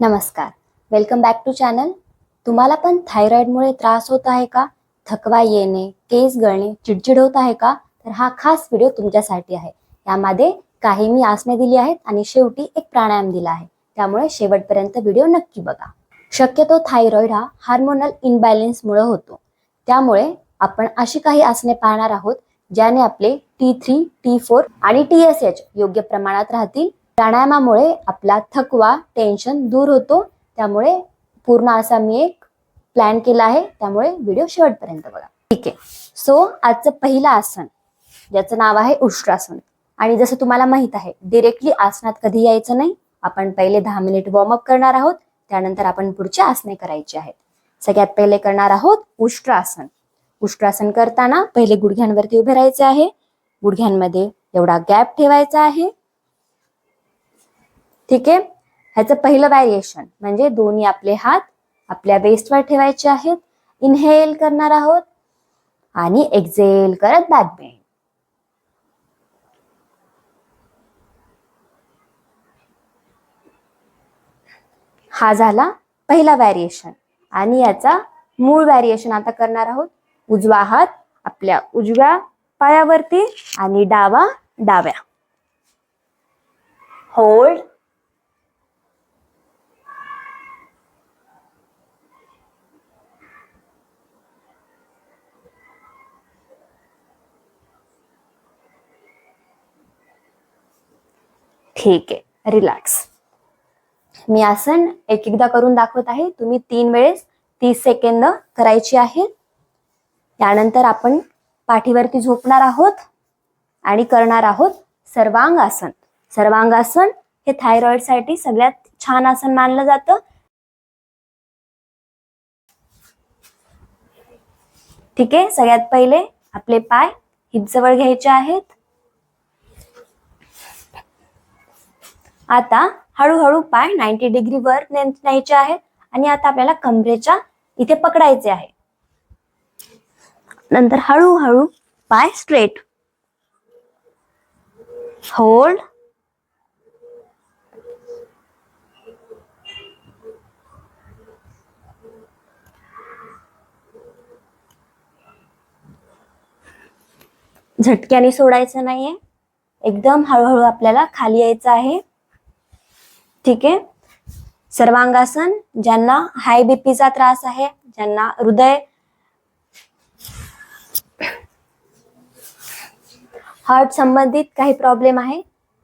नमस्कार. Welcome back to channel तुम्हाला पण थायरॉईडमुळे त्रास होत आहे का? थकवा येणे केस गळणे चिडचिड होत आहे का? तर हा खास व्हिडिओ तुमच्यासाठी आहे. यामध्ये काही मी आसने दिली आहेत आणि शेवटी एक प्राणायाम दिला आहे. त्यामुळे शेवटपर्यंत व्हिडिओ नक्की बघा. शक्यतो थायरॉईड हा हार्मोनल इनबॅलेन्समुळे होतो. त्यामुळे आपण अशी काही आसने पाहणार आहोत ज्याने आपले टी थ्री टी फोर आणि टी एस एच योग्य प्रमाणात राहतील प्राणायामामुळे आपला थकवा टेन्शन दूर होतो. त्यामुळे पूर्ण असा मी एक प्लॅन केला आहे. त्यामुळे व्हिडिओ शेवटपर्यंत बघा. ठीक आहे. सो आजचं पहिलं आसन ज्याचं नाव आहे उष्ट्रासन. आणि जसं तुम्हाला माहीत आहे डिरेक्टली आसनात कधी यायचं नाही. आपण पहिले दहा मिनिट वॉर्मअप करणार आहोत. त्यानंतर आपण पुढचे आसने करायची आहेत. सगळ्यात पहिले करणार आहोत उष्ट्रासन. उष्ट्रासन करताना पहिले गुडघ्यांवरती उभे राहायचे आहे. गुडघ्यांमध्ये एवढा गॅप ठेवायचा आहे. ठीक आहे? ह्याचं पहिलं व्हॅरिएशन म्हणजे दोन्ही आपले हात आपल्या वेस्टवर ठेवायचे आहेत. इनहेल करणार आहोत आणि एक्झेल करत बॅक बेंड हा झाला पहिला व्हॅरिएशन आणि याचा मूळ व्हॅरिएशन आता करणार आहोत. उजवा हात आपल्या उजव्या पायावरती आणि डावा डाव्या. होल्ड ठीक आहे. रिलॅक्स मी आसन एक एकदा करून दाखवत आहे. तुम्ही तीन वेळेस तीस सेकंद करायची आहे. त्यानंतर आपण पाठीवरती झोपणार आहोत आणि करणार आहोत सर्वांगासन सर्वांगासन हे थायरॉइडसाठी सगळ्यात छान आसन मानलं जातं. ठीक आहे? सगळ्यात पहिले आपले पाय हिपजवळ घ्यायचे आहेत. आता हळूहळू पाय नाईन्टी डिग्री वर न्यायचे आहे आणि आता आपल्याला कमरेच्या इथे पकडायचे आहे. नंतर हळूहळू पाय स्ट्रेट होल्ड झटक्याने सोडायचं नाहीये. एकदम हळूहळू आपल्याला खाली यायचं आहे. ठीक आहे? सर्वांगासन ज्यांना हाय बीपीचा त्रास आहे ज्यांना हृदय हार्ट संबंधित काही प्रॉब्लेम आहे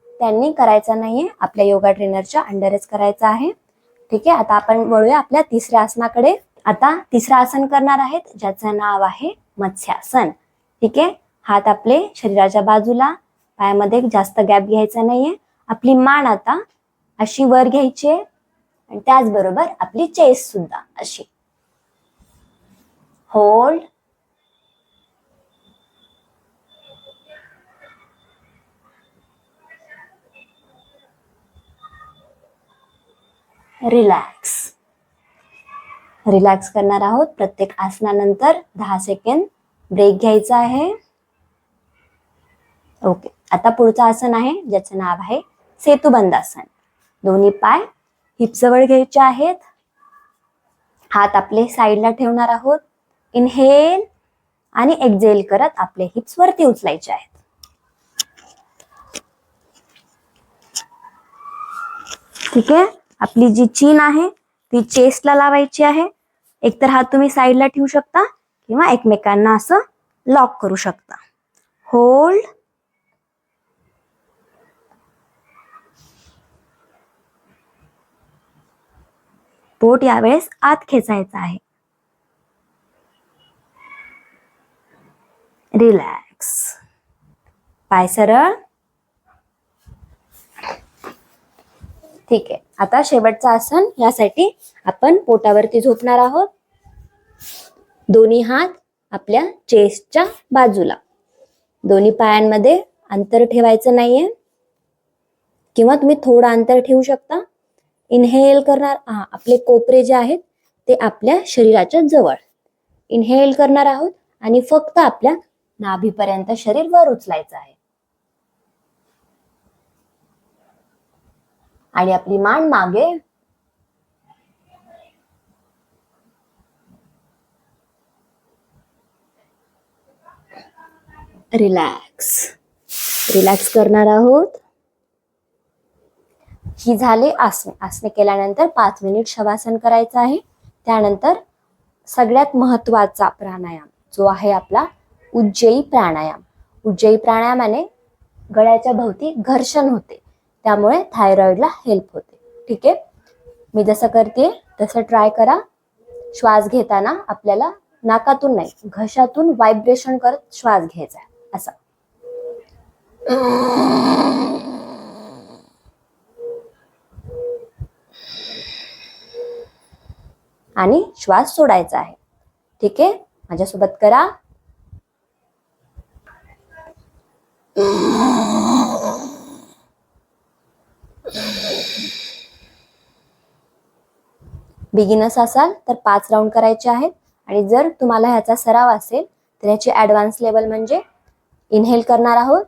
त्यांनी करायचा नाहीये. आपल्या योगा ट्रेनरच्या अंडरच करायचा आहे. ठीक आहे? आता आपण वळूया आपल्या तिसऱ्या आसनाकडे. आता तिसरं आसन करणार आहेत ज्याचं नाव आहे मत्स्यासन. ठीक आहे? हात आपले शरीराच्या बाजूला पायामध्ये जास्त गॅप घ्यायचा नाहीये. आपली मान आता अशी वर घ्यायची आहे. आणि त्याचबरोबर आपली चेस सुद्धा अशी. होल्ड रिलॅक्स रिलॅक्स करणार आहोत. प्रत्येक आसनानंतर दहा सेकंड ब्रेक घ्यायचा आहे. ओके आता पुढचं आसन आहे ज्याचं नाव आहे सेतुबंधासन दोन्ही पाय हिपजवळ घ्यायचे आहेत. हात आपले साईडला ठेवणार आहोत. इनहेल आणि एक्झेल करत आपले हिप्स वरती उचलायचे आहेत. ठीक आहे? आपली जी चीन आहे ती चेस्टला लावायची आहे. एकतर हात तुम्ही साईडला ठेवू शकता किंवा एकमेकांना असं लॉक करू शकता. होल्ड पोट यावेळेस आत खेचायचं आहे. रिलॅक्स पाय सरळ. ठीक आहे. आता शेवटचं आसन. यासाठी आपण पोटावरती झोपणार आहोत. दोन्ही हात आपल्या चेस्टच्या बाजूला. दोन्ही पायांमध्ये अंतर ठेवायचं नाहीये. किंवा तुम्ही थोडं अंतर ठेवू शकता. इनहेल करणार आहात आपले कोपरे जे आहेत ते आपल्या शरीराच्या जवळ. इनहेल करणार आहोत आणि फक्त आपल्या नाभीपर्यंत शरीर वर उचलायचं आहे. आणि आपली मान मागे. रिलॅक्स रिलॅक्स करणार आहोत. ही झाले आसने. आसने केल्यानंतर पाच मिनिट शवासन करायचं आहे. त्यानंतर सगळ्यात महत्त्वाचा प्राणायाम जो आहे आपला उज्जयी प्राणायाम. उज्जयी प्राणायामाने गळ्याच्या भोवती घर्षण होते. त्यामुळे थायरॉइडला हेल्प होते. ठीक आहे? मी जसं करते तसं ट्राय करा. श्वास घेताना आपल्याला नाकातून नाही घशातून व्हायब्रेशन करत श्वास घ्यायचा आहे. असा. आणि श्वास सोडायचा आहे. ठीक आहे? माझ्यासोबत करा. बिगिनर्स असाल तर पाच राऊंड करायचे आहेत. आणि जर तुम्हाला ह्याचा सराव असेल तर ह्याची ऍडव्हान्स लेवल म्हणजे इनहेल करणार आहोत.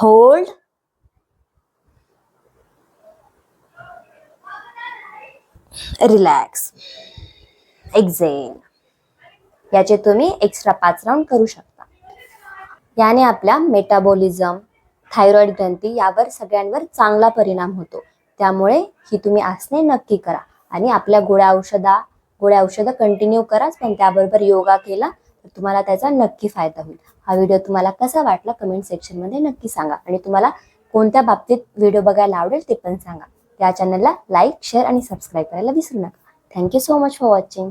होल्ड रिलॅक्स एक्झेल याचे तुम्ही एक्स्ट्रा पाच राऊंड करू शकता. याने आपल्या मेटाबॉलिझम थायरॉइड ग्रंथी यावर सगळ्यांवर चांगला परिणाम होतो. त्यामुळे ही तुम्ही आसने नक्की करा आणि आपल्या गोळ्या औषधा गोळ्या औषधं कंटिन्यू कराच पण त्याबरोबर योगा केला तर तुम्हाला त्याचा नक्की फायदा होईल. हा व्हिडिओ तुम्हाला कसा वाटला कमेंट सेक्शनमध्ये नक्की सांगा. आणि तुम्हाला कोणत्या बाबतीत व्हिडिओ बघायला आवडेल ते पण सांगा. त्या चॅनलला लाईक शेअर आणि सबस्क्राईब करायला विसरू नका. Thank you so much for watching